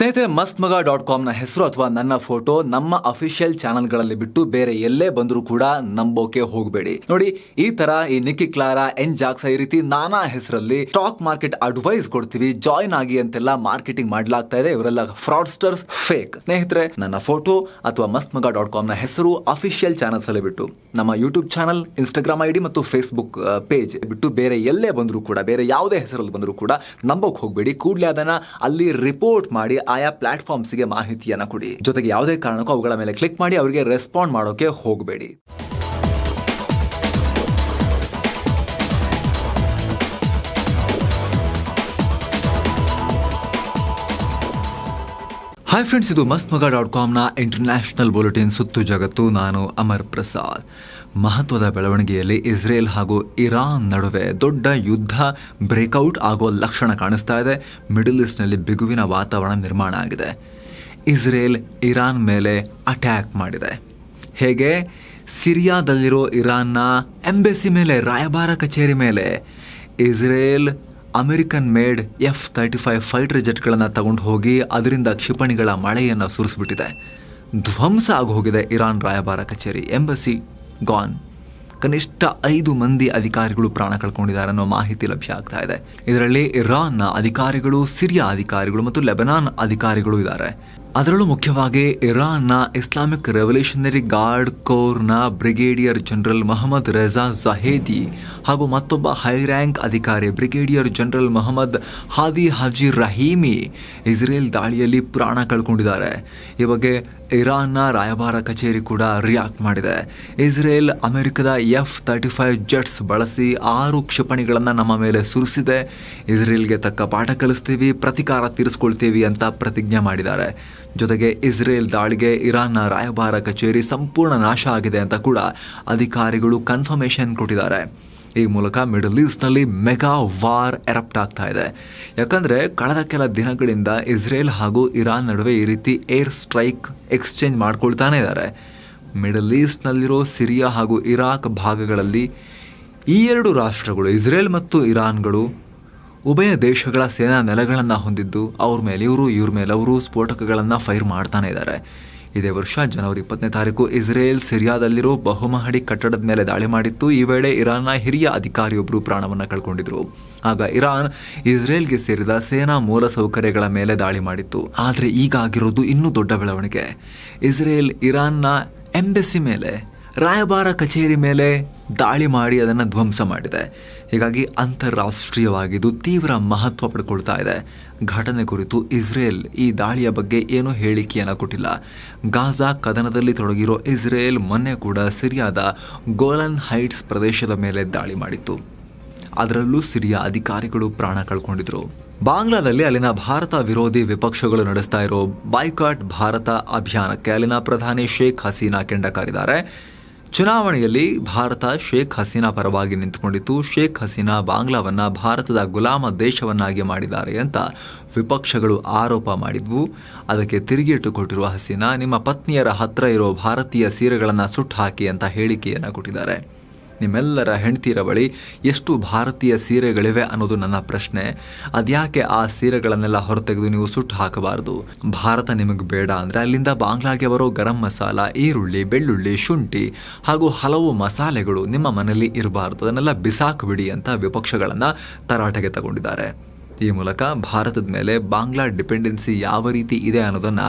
ಸ್ನೇಹಿತರೆ ಮಸ್ತ್ ಮಗ ಡಾಟ್ ಕಾಮ್ನ ಹೆಸರು ಅಥವಾ ನನ್ನ ಫೋಟೋ ನಮ್ಮ ಅಫಿಷಿಯಲ್ ಚಾನಲ್ಗಳಲ್ಲಿ ಬಿಟ್ಟು ಬೇರೆ ಎಲ್ಲೇ ಬಂದರೂ ಕೂಡ ನಂಬೋಕೆ ಹೋಗಬೇಡಿ. ನೋಡಿ, ಈ ತರ ಈ ನಿಕ್ಕಿ ಕ್ಲಾರಾ, ಎನ್ ಜಾಕ್ಸ ಈ ರೀತಿ ನಾನಾ ಹೆಸರಲ್ಲಿ ಸ್ಟಾಕ್ ಮಾರ್ಕೆಟ್ ಅಡ್ವೈಸ್ ಕೊಡ್ತೀವಿ, ಜಾಯಿನ್ ಆಗಿ ಅಂತೆಲ್ಲ ಮಾರ್ಕೆಟಿಂಗ್ ಮಾಡ್ಲಾಗ್ತಾ ಇದೆ. ಇವರೆಲ್ಲ ಫ್ರಾಡ್ಸ್ಟರ್ಸ್ ಫೇಕ್. ಸ್ನೇಹಿತರೆ, ನನ್ನ ಫೋಟೋ ಅಥವಾ ಮಸ್ತ್ ಮಗ ಡಾಟ್ ಕಾಮ್ನ ಹೆಸರು ಅಫಿಷಿಯಲ್ ಚಾನಲ್ಸ್ ಅಲ್ಲಿ ಬಿಟ್ಟು, ನಮ್ಮ ಯೂಟ್ಯೂಬ್ ಚಾನಲ್, ಇನ್ಸ್ಟಾಗ್ರಾಮ್ ಐಡಿ ಮತ್ತು ಫೇಸ್ಬುಕ್ ಪೇಜ್ ಬಿಟ್ಟು ಬೇರೆ ಎಲ್ಲೇ ಬಂದರೂ ಕೂಡ, ಬೇರೆ ಯಾವುದೇ ಹೆಸರಲ್ಲಿ ಬಂದರೂ ಕೂಡ ನಂಬೋಕೆ ಹೋಗಬೇಡಿ. ಕೂಡಲೇ ಅದನ್ನ ಅಲ್ಲಿ ರಿಪೋರ್ಟ್ ಮಾಡಿ ಆಯಾ ಪ್ಲಾಟ್ಫಾರ್ಮ್ಸ್ಗೆ ಮಾಹಿತಿಯನ್ನ ಕೊಡಿ. ಜೊತೆಗೆ ಯಾವುದೇ ಕಾರಣಕ್ಕೂ ಅವುಗಳ ಮೇಲೆ ಕ್ಲಿಕ್ ಮಾಡಿ ಅವರಿಗೆ ರೆಸ್ಪಾಂಡ್ ಮಾಡೋಕೆ ಹೋಗಬೇಡಿ. ಹಾಯ್ ಫ್ರೆಂಡ್ಸ್ ಇದು ಮಸ್ತ್ ಮಗ ಡಾಟ್ ಕಾಮ್ನ ಇಂಟರ್ನ್ಯಾಷನಲ್ ಬುಲೆಟಿನ್ ಸುತ್ತು ಜಗತ್ತು. ನಾನು ಅಮರ್ ಪ್ರಸಾದ್. ಮಹತ್ವದ ಬೆಳವಣಿಗೆಯಲ್ಲಿ ಇಸ್ರೇಲ್ ಹಾಗೂ ಇರಾನ್ ನಡುವೆ ದೊಡ್ಡ ಯುದ್ಧ ಬ್ರೇಕ್ಔಟ್ ಆಗೋ ಲಕ್ಷಣ ಕಾಣಿಸ್ತಾ ಇದೆ. ಮಿಡಲ್ ಈಸ್ಟ್ನಲ್ಲಿ ಬಿಗುವಿನ ವಾತಾವರಣ ನಿರ್ಮಾಣ ಆಗಿದೆ. ಇಸ್ರೇಲ್ ಇರಾನ್ ಮೇಲೆ ಅಟ್ಯಾಕ್ ಮಾಡಿದೆ. ಹೇಗೆ? ಸಿರಿಯಾದಲ್ಲಿರೋ ಇರಾನ್ನ ಎಂಬೆಸಿ ಮೇಲೆ, ರಾಯಭಾರ ಕಚೇರಿ ಮೇಲೆ Israel American made F thirty five fighter ಜೆಟ್ಗಳನ್ನು ತಗೊಂಡು ಹೋಗಿ ಅದರಿಂದ ಕ್ಷಿಪಣಿಗಳ ಮಳೆಯನ್ನು ಸುರಿಸ್ಬಿಟ್ಟಿದೆ. ಧ್ವಂಸ ಆಗಿ ಹೋಗಿದೆ ಇರಾನ್ ರಾಯಭಾರ ಕಚೇರಿ, ಎಂಬಸಿ. ಗಾನ್ ಕನಿಷ್ಠ ಐದು ಮಂದಿ ಅಧಿಕಾರಿಗಳು ಪ್ರಾಣ ಕಳ್ಕೊಂಡಿದ್ದಾರೆ ಅನ್ನೋ ಮಾಹಿತಿ ಲಭ್ಯ ಆಗ್ತಾ ಇದೆ. ಇದರಲ್ಲಿ ಇರಾನ್ನ ಅಧಿಕಾರಿಗಳು, ಸಿರಿಯಾ ಅಧಿಕಾರಿಗಳು ಮತ್ತು ಲೆಬನಾನ್ ಅಧಿಕಾರಿಗಳು ಇದ್ದಾರೆ. ಅದರಲ್ಲೂ ಮುಖ್ಯವಾಗಿ ಇರಾನ್ನ Islamic revolutionary guard ಕೋರ್ನ brigadier general Mohammad Reza Zahedi ಹಾಗೂ ಮತ್ತೊಬ್ಬ ಹೈ ರ್ಯಾಂಕ್ ಅಧಿಕಾರಿ brigadier general Mohammad Hadi Haji Rahimi Israel ದಾಳಿಯಲ್ಲಿ ಪ್ರಾಣ ಕಳ್ಕೊಂಡಿದ್ದಾರೆ. ಈ ಬಗ್ಗೆ ಇರಾನ್ನ ರಾಯಭಾರ ಕಚೇರಿ ಕೂಡ ರಿಯಾಕ್ಟ್ ಮಾಡಿದೆ. ಇಸ್ರೇಲ್ ಅಮೆರಿಕದ ಎಫ್ ತರ್ಟಿ ಫೈವ್ ಜೆಟ್ಸ್ ಬಳಸಿ ಆರು ಕ್ಷಿಪಣಿಗಳನ್ನು ನಮ್ಮ ಮೇಲೆ ಸುರಿಸಿದೆ. ಇಸ್ರೇಲ್ಗೆ ತಕ್ಕ ಪಾಠ ಕಲಿಸ್ತೀವಿ, ಪ್ರತಿಕಾರ ತೀರಿಸ್ಕೊಳ್ತೀವಿ ಅಂತ ಪ್ರತಿಜ್ಞೆ ಮಾಡಿದ್ದಾರೆ. ಜೊತೆಗೆ ಇಸ್ರೇಲ್ ದಾಳಿಗೆ ಇರಾನ್ನ ರಾಯಭಾರ ಕಚೇರಿ ಸಂಪೂರ್ಣ ನಾಶ ಆಗಿದೆ ಅಂತ ಕೂಡ ಅಧಿಕಾರಿಗಳು ಕನ್ಫರ್ಮೇಷನ್ ಕೊಟ್ಟಿದ್ದಾರೆ. ಈ ಮೂಲಕ ಮಿಡಲ್ ಈಸ್ಟ್ನಲ್ಲಿ ಮೆಗಾ ವಾರ್ ಎರಪ್ಟ್ ಆಗ್ತಾ ಇದೆ. ಯಾಕಂದರೆ ಕಳೆದ ಕೆಲ ದಿನಗಳಿಂದ ಇಸ್ರೇಲ್ ಹಾಗೂ ಇರಾನ್ ನಡುವೆ ಈ ರೀತಿ ಏರ್ ಸ್ಟ್ರೈಕ್ ಎಕ್ಸ್ಚೇಂಜ್ ಮಾಡ್ಕೊಳ್ತಾನೆ ಇದ್ದಾರೆ. ಮಿಡಲ್ ಈಸ್ಟ್ನಲ್ಲಿರೋ ಸಿರಿಯಾ ಹಾಗೂ ಇರಾಕ್ ಭಾಗಗಳಲ್ಲಿ ಈ ಎರಡು ರಾಷ್ಟ್ರಗಳು, ಇಸ್ರೇಲ್ ಮತ್ತು ಇರಾನ್ಗಳು ಉಭಯ ದೇಶಗಳ ಸೇನಾ ನೆಲೆಗಳನ್ನು ಹೊಂದಿದ್ದು ಅವ್ರ ಮೇಲೆ ಇವರು, ಇವ್ರ ಮೇಲೆ ಅವರು ಸ್ಫೋಟಕಗಳನ್ನು ಫೈರ್ ಮಾಡ್ತಾನೆ ಇದ್ದಾರೆ ಇದೇ ವರ್ಷ ಜನವರಿ ಇಪ್ಪತ್ತನೇ ತಾರೀಕು ಇಸ್ರೇಲ್ ಸಿರಿಯಾದಲ್ಲಿರೋ ಬಹುಮಹಡಿ ಕಟ್ಟಡದ ಮೇಲೆ ದಾಳಿ ಮಾಡಿತ್ತು. ಈ ವೇಳೆ ಇರಾನ್ನ ಹಿರಿಯ ಅಧಿಕಾರಿಯೊಬ್ಬರು ಪ್ರಾಣವನ್ನು ಕಳ್ಕೊಂಡಿದ್ರು. ಆಗ ಇರಾನ್ ಇಸ್ರೇಲ್ಗೆ ಸೇರಿದ ಸೇನಾ ಮೂಲಸೌಕರ್ಯಗಳ ಮೇಲೆ ದಾಳಿ ಮಾಡಿತ್ತು. ಆದರೆ ಈಗ ಆಗಿರೋದು ಇನ್ನೂ ದೊಡ್ಡ ಬೆಳವಣಿಗೆ. ಇಸ್ರೇಲ್ ಇರಾನ್ನ ಎಂಬೆಸಿ ಮೇಲೆ, ರಾಯಭಾರ ಕಚೇರಿ ಮೇಲೆ ದಾಳಿ ಮಾಡಿ ಅದನ್ನು ಧ್ವಂಸ ಮಾಡಿದೆ. ಹೀಗಾಗಿ ಅಂತಾರಾಷ್ಟ್ರೀಯವಾಗಿ ಇದು ತೀವ್ರ ಮಹತ್ವ ಪಡ್ಕೊಳ್ತಾ ಇದೆ. ಘಟನೆ ಕುರಿತು ಇಸ್ರೇಲ್ ಈ ದಾಳಿಯ ಬಗ್ಗೆ ಏನೂ ಹೇಳಿಕೆಯನ್ನು ಕೊಟ್ಟಿಲ್ಲ. ಗಾಜಾ ಕದನದಲ್ಲಿ ತೊಡಗಿರೋ ಇಸ್ರೇಲ್ ಮೊನ್ನೆ ಕೂಡ ಸಿರಿಯಾದ ಗೋಲನ್ ಹೈಟ್ಸ್ ಪ್ರದೇಶದ ಮೇಲೆ ದಾಳಿ ಮಾಡಿತ್ತು. ಅದರಲ್ಲೂ ಸಿರಿಯಾ ಅಧಿಕಾರಿಗಳು ಪ್ರಾಣ ಕಳ್ಕೊಂಡಿದ್ರು. ಬಾಂಗ್ಲಾದಲ್ಲಿ ಅಲ್ಲಿನ ಭಾರತ ವಿರೋಧಿ ವಿಪಕ್ಷಗಳು ನಡೆಸ್ತಾ ಇರೋ ಬಾಯ್ಕಾಟ್ ಭಾರತ ಅಭಿಯಾನಕ್ಕೆ ಅಲ್ಲಿನ ಪ್ರಧಾನಿ ಶೇಖ್ ಹಸೀನಾ ಕೆಂಡ ಕಾರಿದ್ದಾರೆ ಚುನಾವಣೆಯಲ್ಲಿ ಭಾರತ ಶೇಖ್ ಹಸೀನಾ ಪರವಾಗಿ ನಿಂತುಕೊಂಡಿತ್ತು. ಶೇಖ್ ಹಸೀನಾ ಬಾಂಗ್ಲಾವನ್ನು ಭಾರತದ ಗುಲಾಮ ದೇಶವನ್ನಾಗಿ ಮಾಡಿದ್ದಾರೆ ಅಂತ ವಿಪಕ್ಷಗಳು ಆರೋಪ ಮಾಡಿದ್ವು. ಅದಕ್ಕೆ ತಿರುಗೇಟು ಕೊಟ್ಟಿರುವ ಹಸೀನಾ, ನಿಮ್ಮ ಪತ್ನಿಯರ ಹತ್ರ ಇರೋ ಭಾರತೀಯ ಸೀರೆಗಳನ್ನು ಸುಟ್ಟು ಹಾಕಿ ಅಂತ ಹೇಳಿಕೆಯನ್ನು ಕೊಟ್ಟಿದ್ದಾರೆ. ನಿಮ್ಮೆಲ್ಲರ ಹೆಂಡ್ತೀರ ಬಳಿ ಎಷ್ಟು ಭಾರತೀಯ ಸೀರೆಗಳಿವೆ ಅನ್ನೋದು ನನ್ನ ಪ್ರಶ್ನೆ. ಅದ್ಯಾಕೆ ಆ ಸೀರೆಗಳನ್ನೆಲ್ಲ ಹೊರತೆಗೆದು ನೀವು ಸುಟ್ಟು ಹಾಕಬಾರದು? ಭಾರತ ನಿಮಗೆ ಬೇಡ ಅಂದರೆ ಅಲ್ಲಿಂದ ಬಾಂಗ್ಲಾಗೆ ಬರೋ ಗರಂ ಮಸಾಲ, ಈರುಳ್ಳಿ, ಬೆಳ್ಳುಳ್ಳಿ, ಶುಂಠಿ ಹಾಗೂ ಹಲವು ಮಸಾಲೆಗಳು ನಿಮ್ಮ ಮನೆಯಲ್ಲಿ ಇರಬಾರ್ದು. ಅದನ್ನೆಲ್ಲ ಬಿಸಾಕ್ಬಿಡಿ ಅಂತ ವಿಪಕ್ಷಗಳನ್ನು ತರಾಟೆಗೆ ತಗೊಂಡಿದ್ದಾರೆ. ಈ ಮೂಲಕ ಭಾರತದ ಮೇಲೆ ಬಾಂಗ್ಲಾ ಡಿಪೆಂಡೆನ್ಸಿ ಯಾವ ರೀತಿ ಇದೆ ಅನ್ನೋದನ್ನ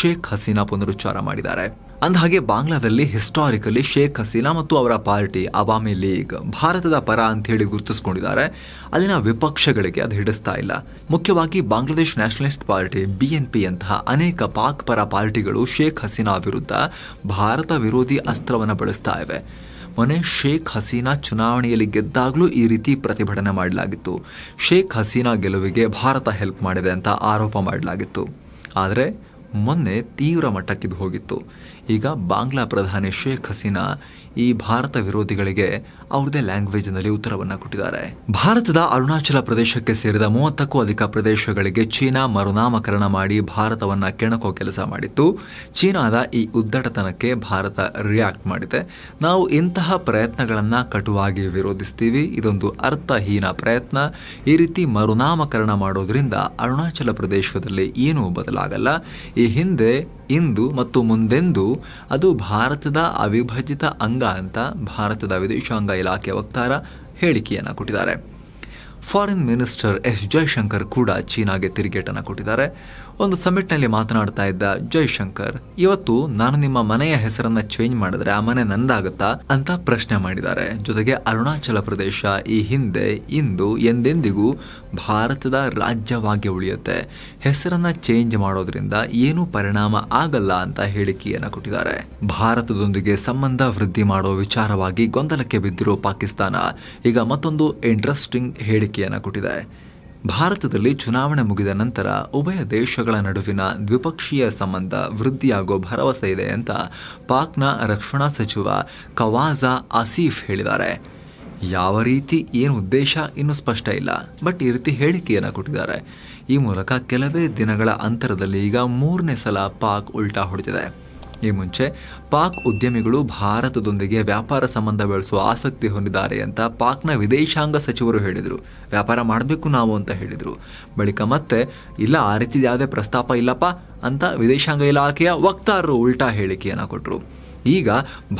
ಶೇಖ್ ಹಸೀನಾ ಪುನರುಚ್ಚಾರ ಮಾಡಿದ್ದಾರೆ. ಅಂದಹಾಗೆ ಬಾಂಗ್ಲಾದಲ್ಲಿ ಹಿಸ್ಟಾರಿಕಲಿ ಶೇಖ್ ಹಸೀನಾ ಮತ್ತು ಅವರ ಪಾರ್ಟಿ ಅವಾಮಿ ಲೀಗ್ ಭಾರತದ ಪರ ಅಂತ ಹೇಳಿ ಗುರುತಿಸಿಕೊಂಡಿದ್ದಾರೆ. ಅಲ್ಲಿನ ವಿಪಕ್ಷಗಳಿಗೆ ಅದು ಹಿಡಿಸ್ತಾ ಇಲ್ಲ. ಮುಖ್ಯವಾಗಿ ಬಾಂಗ್ಲಾದೇಶ್ ನ್ಯಾಷನಲಿಸ್ಟ್ ಪಾರ್ಟಿ ಬಿಎನ್ಪಿ ಅಂತಹ ಅನೇಕ ಪಾಕ್ ಪರ ಪಾರ್ಟಿಗಳು ಶೇಖ್ ಹಸೀನಾ ವಿರುದ್ಧ ಭಾರತ ವಿರೋಧಿ ಅಸ್ತ್ರವನ್ನು ಬಳಸ್ತಾ ಇವೆ. ಮೊನ್ನೆ ಶೇಖ್ ಹಸೀನಾ ಚುನಾವಣೆಯಲ್ಲಿ ಗೆದ್ದಾಗಲೂ ಈ ರೀತಿ ಪ್ರತಿಭಟನೆ ಮಾಡಲಾಗಿತ್ತು. ಶೇಖ್ ಹಸೀನಾ ಗೆಲುವಿಗೆ ಭಾರತ ಹೆಲ್ಪ್ ಮಾಡಿದೆ ಅಂತ ಆರೋಪ ಮಾಡಲಾಗಿತ್ತು. ಆದರೆ ಮೊನ್ನೆ ತೀವ್ರ ಮಟ್ಟಕ್ಕಿದ್ದು ಹೋಗಿತ್ತು. ಈಗ ಬಾಂಗ್ಲಾ ಪ್ರಧಾನಿ ಶೇಖ್ ಹಸೀನಾ ಈ ಭಾರತ ವಿರೋಧಿಗಳಿಗೆ ಅವ್ರದೇ ಲ್ಯಾಂಗ್ವೇಜ್ನಲ್ಲಿ ಉತ್ತರವನ್ನ ಕೊಟ್ಟಿದ್ದಾರೆ. ಭಾರತದ ಅರುಣಾಚಲ ಪ್ರದೇಶಕ್ಕೆ ಸೇರಿದ ಮೂವತ್ತಕ್ಕೂ ಅಧಿಕ ಪ್ರದೇಶಗಳಿಗೆ ಚೀನಾ ಮರುನಾಮಕರಣ ಮಾಡಿ ಭಾರತವನ್ನ ಕೆಣಕೋ ಕೆಲಸ ಮಾಡಿತ್ತು. ಚೀನಾದ ಈ ಉದ್ದಟತನಕ್ಕೆ ಭಾರತ ರಿಯಾಕ್ಟ್ ಮಾಡಿದೆ. ನಾವು ಇಂತಹ ಪ್ರಯತ್ನಗಳನ್ನ ಕಟುವಾಗಿ ವಿರೋಧಿಸ್ತೀವಿ. ಇದೊಂದು ಅರ್ಥಹೀನ ಪ್ರಯತ್ನ. ಈ ರೀತಿ ಮರುನಾಮಕರಣ ಮಾಡೋದ್ರಿಂದ ಅರುಣಾಚಲ ಪ್ರದೇಶದಲ್ಲಿ ಏನೂ ಬದಲಾಗಲ್ಲ. ಈ ಹಿಂದೆ, ಇಂದು ಮತ್ತು ಮುಂದೆಂದು ಅದು ಭಾರತದ ಅವಿಭಜಿತ ಅಂಗ ಅಂತ ಭಾರತದ ವಿದೇಶಾಂಗ ಇಲಾಖೆ ವಕ್ತಾರ ಹೇಳಿಕೆಯನ್ನು ಕೊಟ್ಟಿದ್ದಾರೆ. ಫಾರಿನ್ ಮಿನಿಸ್ಟರ್ ಎಸ್ ಜೈಶಂಕರ್ ಕೂಡ ಚೀನಾಗೆ ತಿರುಗೇಟನ್ನು ಕೊಟ್ಟಿದ್ದಾರೆ. ಒಂದು ಸಮಿಟ್ನಲ್ಲಿ ಮಾತನಾಡ್ತಾ ಇದ್ದ ಜೈಶಂಕರ್, ಇವತ್ತು ನಾನು ನಿಮ್ಮ ಮನೆಯ ಹೆಸರನ್ನ ಚೇಂಜ್ ಮಾಡಿದ್ರೆ ಆ ಮನೆ ನಂದಾಗುತ್ತಾ? ಅಂತ ಪ್ರಶ್ನೆ ಮಾಡಿದ್ದಾರೆ. ಜೊತೆಗೆ ಅರುಣಾಚಲ ಪ್ರದೇಶ ಈ ಹಿಂದೆ, ಇಂದು, ಎಂದೆಂದಿಗೂ ಭಾರತದ ರಾಜ್ಯವಾಗಿ ಉಳಿಯುತ್ತೆ. ಹೆಸರನ್ನ ಚೇಂಜ್ ಮಾಡೋದ್ರಿಂದ ಏನೂ ಪರಿಣಾಮ ಆಗಲ್ಲ ಅಂತ ಹೇಳಿಕೆಯನ್ನು ಕೊಟ್ಟಿದ್ದಾರೆ. ಭಾರತದೊಂದಿಗೆ ಸಂಬಂಧ ವೃದ್ಧಿ ಮಾಡೋ ವಿಚಾರವಾಗಿ ಗೊಂದಲಕ್ಕೆ ಬಿದ್ದಿರೋ ಪಾಕಿಸ್ತಾನ ಈಗ ಮತ್ತೊಂದು ಇಂಟ್ರೆಸ್ಟಿಂಗ್ ಹೇಳಿಕೆಯನ್ನು ಕೊಟ್ಟಿದೆ. ಭಾರತದಲ್ಲಿ ಚುನಾವಣೆ ಮುಗಿದ ನಂತರ ಉಭಯ ದೇಶಗಳ ನಡುವಿನ ದ್ವಿಪಕ್ಷೀಯ ಸಂಬಂಧ ವೃದ್ಧಿಯಾಗೋ ಭರವಸೆ ಇದೆ ಅಂತ ಪಾಕ್ನ ರಕ್ಷಣಾ ಸಚಿವ ಕವಾಜಾ ಆಸೀಫ್ ಹೇಳಿದ್ದಾರೆ. ಯಾವ ರೀತಿ, ಏನು ಉದ್ದೇಶ, ಇನ್ನೂ ಸ್ಪಷ್ಟ ಇಲ್ಲ. ಬಟ್ ಈ ರೀತಿ ಹೇಳಿಕೆಯನ್ನು ಕೊಟ್ಟಿದ್ದಾರೆ. ಈ ಮೂಲಕ ಕೆಲವೇ ದಿನಗಳ ಅಂತರದಲ್ಲಿ ಈಗ ಮೂರನೇ ಸಲ ಪಾಕ್ ಉಲ್ಟಾ ಹೊಡೆದಿದೆ. ಈ ಮುಂಚೆ ಪಾಕ್ ಉದ್ಯಮಿಗಳು ಭಾರತದೊಂದಿಗೆ ವ್ಯಾಪಾರ ಸಂಬಂಧ ಬೆಳೆಸುವ ಆಸಕ್ತಿ ಹೊಂದಿದ್ದಾರೆ ಅಂತ ಪಾಕ್ನ ವಿದೇಶಾಂಗ ಸಚಿವರು ಹೇಳಿದರು. ವ್ಯಾಪಾರ ಮಾಡಬೇಕು ನಾವು ಅಂತ ಹೇಳಿದರು. ಬಳಿಕ ಮತ್ತೆ, ಇಲ್ಲ, ಆ ರೀತಿ ಯಾವುದೇ ಪ್ರಸ್ತಾಪ ಇಲ್ಲಪ್ಪ ಅಂತ ವಿದೇಶಾಂಗ ಇಲಾಖೆಯ ವಕ್ತಾರರು ಉಲ್ಟಾ ಹೇಳಿಕೆಯನ್ನು ಕೊಟ್ಟರು ಈಗ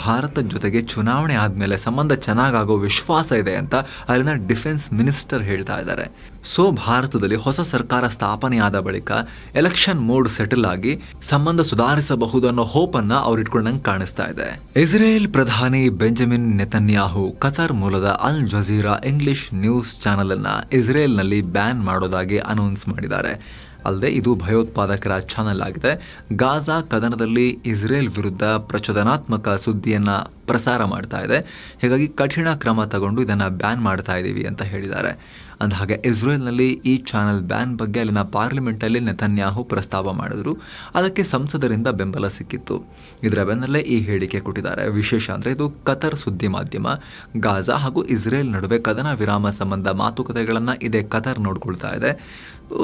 ಭಾರತದ ಜೊತೆಗೆ ಚುನಾವಣೆ ಆದಮೇಲೆ ಸಂಬಂಧ ಚೆನ್ನಾಗಾಗೋ ವಿಶ್ವಾಸ ಇದೆ ಅಂತ ಅಲ್ಲಿನ ಡಿಫೆನ್ಸ್ ಮಿನಿಸ್ಟರ್ ಹೇಳ್ತಾ ಇದ್ದಾರೆ. ಸೊ ಭಾರತದಲ್ಲಿ ಹೊಸ ಸರ್ಕಾರ ಸ್ಥಾಪನೆಯಾದ ಬಳಿಕ ಎಲೆಕ್ಷನ್ ಮೋಡ್ ಸೆಟಲ್ ಆಗಿ ಸಂಬಂಧ ಸುಧಾರಿಸಬಹುದು ಅನ್ನೋ ಹೋಪ್ ಅನ್ನ ಅವ್ರು ಇಟ್ಕೊಂಡಂಗೆ ಕಾಣಿಸ್ತಾ ಇದೆ. ಇಸ್ರೇಲ್ ಪ್ರಧಾನಿ ಬೆಂಜಮಿನ್ ನೆತನ್ಯಾಹು ಕತಾರ್ ಮೂಲದ Al Jazeera English news channel ಅನ್ನ ಇಸ್ರೇಲ್ನಲ್ಲಿ ಬ್ಯಾನ್ ಮಾಡೋದಾಗಿ ಅನೌನ್ಸ್ ಮಾಡಿದ್ದಾರೆ. ಅಲ್ಲದೆ ಇದು ಭಯೋತ್ಪಾದಕರ ಚಾನೆಲ್ ಆಗಿದೆ. ಗಾಜಾ ಕದನದಲ್ಲಿ ಇಸ್ರೇಲ್ ವಿರುದ್ಧ ಪ್ರಚೋದನಾತ್ಮಕ ಸುದ್ದಿಯನ್ನ ಪ್ರಸಾರ ಮಾಡ್ತಾ ಇದೆ. ಹೀಗಾಗಿ ಕಠಿಣ ಕ್ರಮ ತಗೊಂಡು ಇದನ್ನು ಬ್ಯಾನ್ ಮಾಡ್ತಾ ಇದ್ದೀವಿ ಅಂತ ಹೇಳಿದ್ದಾರೆ. ಅಂದಹಾಗೆ ಇಸ್ರೇಲ್ನಲ್ಲಿ ಈ ಚಾನೆಲ್ ಬ್ಯಾನ್ ಬಗ್ಗೆ ಅಲ್ಲಿನ ಪಾರ್ಲಿಮೆಂಟಲ್ಲಿ ನೆತನ್ಯಾಹು ಪ್ರಸ್ತಾವ ಮಾಡಿದ್ರು. ಅದಕ್ಕೆ ಸಂಸದರಿಂದ ಬೆಂಬಲ ಸಿಕ್ಕಿತ್ತು. ಇದರ ಬೆನ್ನಲ್ಲೇ ಈ ಹೇಳಿಕೆ ಕೊಟ್ಟಿದ್ದಾರೆ. ವಿಶೇಷ ಅಂದರೆ ಇದು ಕತರ್ ಸುದ್ದಿ ಮಾಧ್ಯಮ. ಗಾಜಾ ಹಾಗೂ ಇಸ್ರೇಲ್ ನಡುವೆ ಕದನ ವಿರಾಮ ಸಂಬಂಧ ಮಾತುಕತೆಗಳನ್ನು ಇದೇ ಕತರ್ ನೋಡ್ಕೊಳ್ತಾ ಇದೆ.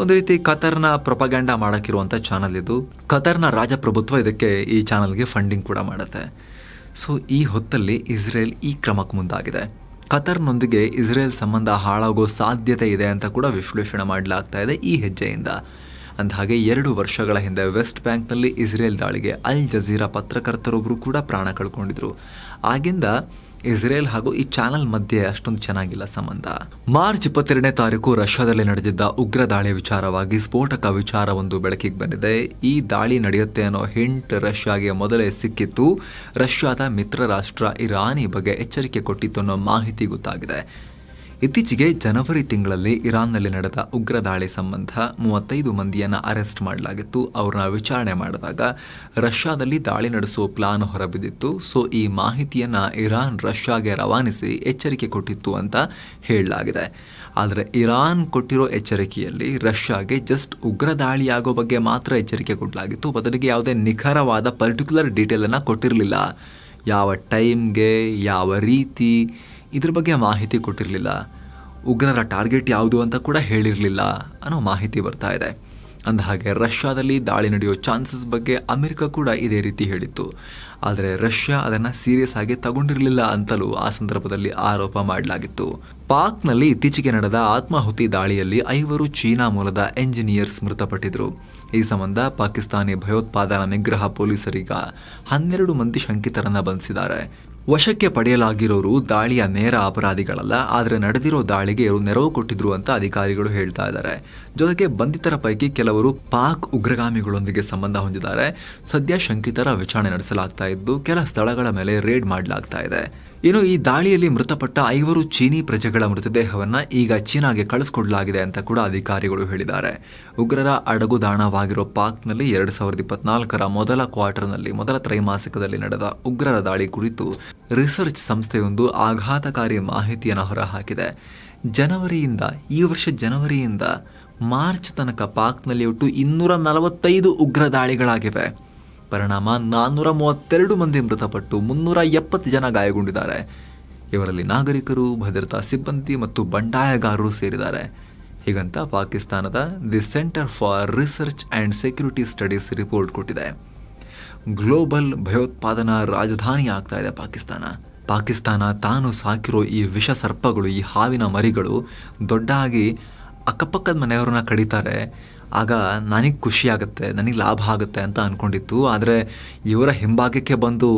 ಒಂದು ರೀತಿ ಕತರ್ನ ಪ್ರೊಪಗ್ಯಾಂಡ ಮಾಡೋಕ್ಕಿರುವಂಥ ಚಾನಲ್ ಇದು. ಕತರ್ನ ರಾಜಪ್ರಭುತ್ವ ಇದಕ್ಕೆ ಈ ಚಾನಲ್ಗೆ ಫಂಡಿಂಗ್ ಕೂಡ ಮಾಡುತ್ತೆ. ಸೊ ಈ ಹೊತ್ತಲ್ಲಿ ಇಸ್ರೇಲ್ ಈ ಕ್ರಮಕ್ಕೆ ಮುಂದಾಗಿದೆ. ಕತರ್ನೊಂದಿಗೆ ಇಸ್ರೇಲ್ ಸಂಬಂಧ ಹಾಳಾಗೋ ಸಾಧ್ಯತೆ ಇದೆ ಅಂತ ಕೂಡ ವಿಶ್ಲೇಷಣೆ ಮಾಡಲಾಗ್ತಾ ಇದೆ ಈ ಹೆಜ್ಜೆಯಿಂದ. ಅಂದಹಾಗೆ ಎರಡು ವರ್ಷಗಳ ಹಿಂದೆ ವೆಸ್ಟ್ ಬ್ಯಾಂಕ್ನಲ್ಲಿ ಇಸ್ರೇಲ್ ದಾಳಿಗೆ ಅಲ್ ಜಜೀರಾ ಪತ್ರಕರ್ತರೊಬ್ಬರು ಕೂಡ ಪ್ರಾಣ ಕಳ್ಕೊಂಡಿದ್ರು. ಆಗಿಂದ ಇಸ್ರೇಲ್ ಹಾಗೂ ಈ ಚಾನಲ್ ಮಧ್ಯೆ ಅಷ್ಟೊಂದು ಚೆನ್ನಾಗಿಲ್ಲ ಸಂಬಂಧ. ಮಾರ್ಚ್ ಇಪ್ಪತ್ತೆರಡನೇ ತಾರೀಕು ರಷ್ಯಾದಲ್ಲಿ ನಡೆದಿದ್ದ ಉಗ್ರ ದಾಳಿ ವಿಚಾರವಾಗಿ ಸ್ಫೋಟಕ ವಿಚಾರ ಒಂದು ಬೆಳಕಿಗೆ ಬಂದಿದೆ. ಈ ದಾಳಿ ನಡೆಯುತ್ತೆ ಅನ್ನೋ ಹಿಂಟ್ ರಷ್ಯಾಗೆ ಮೊದಲೇ ಸಿಕ್ಕಿತ್ತು. ರಷ್ಯಾದ ಮಿತ್ರ ರಾಷ್ಟ್ರ ಇರಾನಿ ಬಗ್ಗೆ ಎಚ್ಚರಿಕೆ ಕೊಟ್ಟಿತ್ತು ಅನ್ನೋ ಮಾಹಿತಿ ಗೊತ್ತಾಗಿದೆ. ಇತ್ತೀಚೆಗೆ ಜನವರಿ ತಿಂಗಳಲ್ಲಿ ಇರಾನ್ನಲ್ಲಿ ನಡೆದ ಉಗ್ರ ದಾಳಿ ಸಂಬಂಧ ಮೂವತ್ತೈದು ಮಂದಿಯನ್ನ ಅರೆಸ್ಟ್ ಮಾಡಲಾಗಿತ್ತು. ಅವ್ರನ್ನ ವಿಚಾರಣೆ ಮಾಡಿದಾಗ ರಷ್ಯಾದಲ್ಲಿ ದಾಳಿ ನಡೆಸುವ ಪ್ಲಾನ್ ಹೊರಬಿದ್ದಿತ್ತು. ಸೊ, ಈ ಮಾಹಿತಿಯನ್ನ ಇರಾನ್ ರಷ್ಯಾಗೆ ರವಾನಿಸಿ ಎಚ್ಚರಿಕೆ ಕೊಟ್ಟಿತ್ತು ಅಂತ ಹೇಳಲಾಗಿದೆ. ಆದರೆ ಇರಾನ್ ಕೊಟ್ಟಿರೋ ಎಚ್ಚರಿಕೆಯಲ್ಲಿ ರಷ್ಯಾಗೆ ಜಸ್ಟ್ ಉಗ್ರ ದಾಳಿಯಾಗೋ ಬಗ್ಗೆ ಮಾತ್ರ ಎಚ್ಚರಿಕೆ ಕೊಡಲಾಗಿತ್ತು. ಬದಲಿಗೆ ಯಾವುದೇ ನಿಖರವಾದ ಪರ್ಟಿಕ್ಯುಲರ್ ಡೀಟೇಲನ್ನು ಕೊಟ್ಟಿರಲಿಲ್ಲ. ಯಾವ ಟೈಮ್ಗೆ ಯಾವ ರೀತಿ ಇದ್ರ ಬಗ್ಗೆ ಮಾಹಿತಿ ಕೊಟ್ಟಿರಲಿಲ್ಲ. ಉಗ್ರರ ಟಾರ್ಗೆಟ್ ಯಾವುದು ಅಂತ ಕೂಡ ಹೇಳಿರಲಿಲ್ಲ ಅನ್ನೋ ಮಾಹಿತಿ ಬರ್ತಾ ಇದೆ. ಅಂದ ಹಾಗೆ ರಷ್ಯಾದಲ್ಲಿ ದಾಳಿ ನಡೆಯೋ ಚಾನ್ಸಸ್ ಬಗ್ಗೆ ಅಮೆರಿಕ ಕೂಡ ಇದೇ ರೀತಿ ಹೇಳಿತ್ತು. ಆದರೆ ರಷ್ಯಾ ಅದನ್ನು ಸೀರಿಯಸ್ ಆಗಿ ತಗೊಂಡಿರಲಿಲ್ಲ ಅಂತಲೂ ಆ ಸಂದರ್ಭದಲ್ಲಿ ಆರೋಪ ಮಾಡಲಾಗಿತ್ತು. ಪಾಕ್ನಲ್ಲಿ ಇತ್ತೀಚೆಗೆ ನಡೆದ ಆತ್ಮಾಹುತಿ ದಾಳಿಯಲ್ಲಿ ಐವರು ಚೀನಾ ಮೂಲದ ಎಂಜಿನಿಯರ್ಸ್ ಮೃತಪಟ್ಟಿದ್ರು. ಈ ಸಂಬಂಧ ಪಾಕಿಸ್ತಾನಿ ಭಯೋತ್ಪಾದನಾ ನಿಗ್ರಹ ಪೊಲೀಸರೀಗ ಹನ್ನೆರಡು ಮಂದಿ ಶಂಕಿತರನ್ನ ಬಂಧಿಸಿದ್ದಾರೆ. ವಶಕ್ಕೆ ಪಡೆಯಲಾಗಿರೋರು ದಾಳಿಯ ನೇರ ಅಪರಾಧಿಗಳಲ್ಲ, ಆದರೆ ನಡೆದಿರೋ ದಾಳಿಗೆ ಇವರು ನೆರವು ಕೊಟ್ಟಿದ್ರು ಅಂತ ಅಧಿಕಾರಿಗಳು ಹೇಳ್ತಾ ಇದ್ದಾರೆ. ಜೊತೆಗೆ ಬಂಧಿತರ ಪೈಕಿ ಕೆಲವರು ಪಾಕ್ ಉಗ್ರಗಾಮಿಗಳೊಂದಿಗೆ ಸಂಬಂಧ ಹೊಂದಿದ್ದಾರೆ. ಸದ್ಯ ಶಂಕಿತರ ವಿಚಾರಣೆ ನಡೆಸಲಾಗ್ತಾ ಇದ್ದು, ಕೆಲ ಸ್ಥಳಗಳ ಮೇಲೆ ರೇಡ್ ಮಾಡಲಾಗ್ತಾ ಇದೆ. ಇನ್ನು ಈ ದಾಳಿಯಲ್ಲಿ ಮೃತಪಟ್ಟ ಐವರು ಚೀನಿ ಪ್ರಜೆಗಳ ಮೃತದೇಹವನ್ನ ಈಗ ಚೀನಾಗೆ ಕಳಿಸ್ಕೊಡ್ಲಾಗಿದೆ ಅಂತ ಕೂಡ ಅಧಿಕಾರಿಗಳು ಹೇಳಿದ್ದಾರೆ. ಉಗ್ರರ ಅಡಗುದಾಣವಾಗಿರೋ ಪಾಕ್ನಲ್ಲಿ ಎರಡು ಸಾವಿರದ ಇಪ್ಪತ್ನಾಲ್ಕರ ಮೊದಲ ಕ್ವಾರ್ಟರ್ನಲ್ಲಿ, ಮೊದಲ ತ್ರೈಮಾಸಿಕದಲ್ಲಿ ನಡೆದ ಉಗ್ರರ ದಾಳಿ ಕುರಿತು ರಿಸರ್ಚ್ ಸಂಸ್ಥೆಯೊಂದು ಆಘಾತಕಾರಿ ಮಾಹಿತಿಯನ್ನು ಹೊರಹಾಕಿದೆ. ಜನವರಿಯಿಂದ, ಈ ವರ್ಷ ಜನವರಿಯಿಂದ ಮಾರ್ಚ್ ತನಕ ಪಾಕ್ನಲ್ಲಿ ಒಟ್ಟು ಇನ್ನೂರ ನಲವತ್ತೈದು ಉಗ್ರ ದಾಳಿಗಳಾಗಿವೆ. ಪರಿಣಾಮ ನಾನ್ನೂರ ಮೂವತ್ತೆರಡು ಮಂದಿ ಮೃತಪಟ್ಟು ಮುನ್ನೂರ ಎಪ್ಪತ್ತು ಜನ ಗಾಯಗೊಂಡಿದ್ದಾರೆ. ಇವರಲ್ಲಿ ನಾಗರಿಕರು, ಭದ್ರತಾ ಸಿಬ್ಬಂದಿ ಮತ್ತು ಬಂಡಾಯಗಾರರು ಸೇರಿದ್ದಾರೆ. ಹೀಗಂತ ಪಾಕಿಸ್ತಾನದ the Centre for Research and Security Studies report ಕೊಟ್ಟಿದೆ. ಗ್ಲೋಬಲ್ ಭಯೋತ್ಪಾದನಾ ರಾಜಧಾನಿ ಆಗ್ತಾ ಇದೆ ಪಾಕಿಸ್ತಾನ. ಪಾಕಿಸ್ತಾನ ತಾನು ಸಾಕಿರೋ ಈ ವಿಷ ಸರ್ಪಗಳು, ಈ ಹಾವಿನ ಮರಿಗಳು ದೊಡ್ಡಾಗಿ ಅಕ್ಕಪಕ್ಕದ ಮನೆಯವ್ರನ್ನ ಕಡಿತಾರೆ. ಆಗ ನನಗೆ ಖುಷಿ ಆಗುತ್ತೆ, ನನಗೆ ಲಾಭ ಆಗುತ್ತೆ ಅಂತ ಅಂದ್ಕೊಂಡಿತ್ತು ಆದರೆ ಇವರ ಹಿಂಭಾಗಕ್ಕೆ ಬಂದು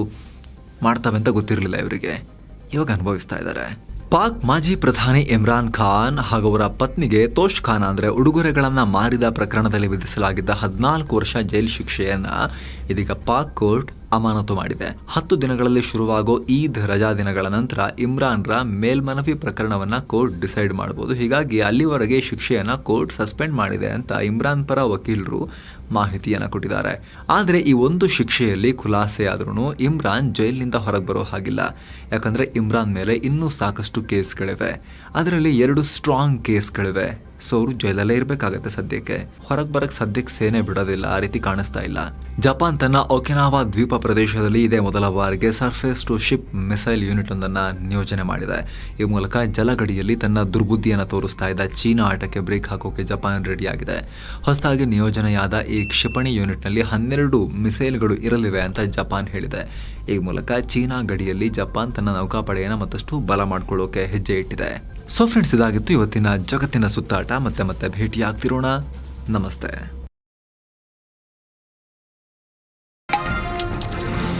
ಮಾಡ್ತವೆ ಅಂತ ಗೊತ್ತಿರಲಿಲ್ಲ ಇವರಿಗೆ. ಇವಾಗ ಅನುಭವಿಸ್ತಾ ಇದ್ದಾರೆ. ಪಾಕ್ ಮಾಜಿ ಪ್ರಧಾನಿ ಇಮ್ರಾನ್ ಖಾನ್ ಹಾಗೂ ಅವರ ಪತ್ನಿಗೆ ತೋಷ್ ಖಾನ್ ಅಂದ್ರೆ ಉಡುಗೊರೆಗಳನ್ನು ಮಾರಿದ ಪ್ರಕರಣದಲ್ಲಿ ವಿಧಿಸಲಾಗಿದ್ದ ಹದಿನಾಲ್ಕು ವರ್ಷ ಜೈಲು ಶಿಕ್ಷೆಯನ್ನು ಇದೀಗ ಪಾಕ್ ಕೋರ್ಟ್ ಅಮಾನತು ಮಾಡಿದೆ. ಹತ್ತು ದಿನಗಳಲ್ಲಿ ಶುರುವಾಗೋ ಈದ್ ರಜಾ ದಿನಗಳ ನಂತರ ಇಮ್ರಾನ್ರ ಮೇಲ್ಮನವಿ ಪ್ರಕರಣವನ್ನ ಕೋರ್ಟ್ ಡಿಸೈಡ್ ಮಾಡಬಹುದು ಹೀಗಾಗಿ ಅಲ್ಲಿವರೆಗೆ ಶಿಕ್ಷೆಯನ್ನ ಕೋರ್ಟ್ ಸಸ್ಪೆಂಡ್ ಮಾಡಿದೆ ಅಂತ ಇಮ್ರಾನ್ ಪರ ವಕೀಲರು ಮಾಹಿತಿಯನ್ನ ಕೊಟ್ಟಿದ್ದಾರೆ. ಆದರೆ ಈ ಒಂದು ಶಿಕ್ಷೆಯಲ್ಲಿ ಖುಲಾಸೆಯಾದ್ರೂ ಇಮ್ರಾನ್ ಜೈಲಿನಿಂದ ಹೊರಗೆ ಬರೋ ಹಾಗಿಲ್ಲ. ಯಾಕಂದ್ರೆ ಇಮ್ರಾನ್ ಮೇಲೆ ಇನ್ನೂ ಸಾಕಷ್ಟು ಕೇಸ್ಗಳಿವೆ. ಅದರಲ್ಲಿ ಎರಡು ಸ್ಟ್ರಾಂಗ್ ಕೇಸ್ಗಳಿವೆ. ಸೊ ಅವರು ಜೈಲಲ್ಲೇ ಇರಬೇಕಾಗತ್ತೆ ಸದ್ಯಕ್ಕೆ. ಹೊರಗೆ ಬರಕ್ಕೆ ಸದ್ಯಕ್ಕೆ ಸೇನೆ ಬಿಡೋದಿಲ್ಲ, ಆ ರೀತಿ ಕಾಣಿಸ್ತಾ ಇಲ್ಲ. ಜಪಾನ್ ತನ್ನ ಒಕಿನಾವಾ ದ್ವೀಪ ಪ್ರದೇಶದಲ್ಲಿ ಇದೇ ಮೊದಲ ಬಾರಿಗೆ surface to ship missile unit ಒಂದನ್ನು ನಿಯೋಜನೆ ಮಾಡಿದೆ. ಈ ಮೂಲಕ ಜಲಗಡಿಯಲ್ಲಿ ತನ್ನ ದುರ್ಬುದ್ಧಿಯನ್ನು ತೋರಿಸ್ತಾ ಇದ್ದ ಚೀನಾ ಆಟಕ್ಕೆ ಬ್ರೇಕ್ ಹಾಕೋಕೆ ಜಪಾನ್ ರೆಡಿಯಾಗಿದೆ. ಹೊಸದಾಗಿ ನಿಯೋಜನೆಯಾದ ಈ ಕ್ಷಿಪಣಿ ಯೂನಿಟ್ನಲ್ಲಿ ಹನ್ನೆರಡು ಮಿಸೈಲ್ಗಳು ಇರಲಿವೆ ಅಂತ ಜಪಾನ್ ಹೇಳಿದೆ. ಈ ಮೂಲಕ ಚೀನಾ ಗಡಿಯಲ್ಲಿ ಜಪಾನ್ ತನ್ನ ನೌಕಾಪಡೆಯನ್ನು ಮತ್ತಷ್ಟು ಬಲ ಮಾಡಿಕೊಳ್ಳೋಕೆ ಹೆಜ್ಜೆ ಇಟ್ಟಿದೆ. ಸೊ ಫ್ರೆಂಡ್ಸ್, ಇದಾಗಿತ್ತು ಇವತ್ತಿನ ಜಗತ್ತಿನ ಸುತ್ತಾಟ. ಮತ್ತೆ ಮತ್ತೆ ಭೇಟಿಯಾಗ್ತಿರೋಣ. ನಮಸ್ತೆ.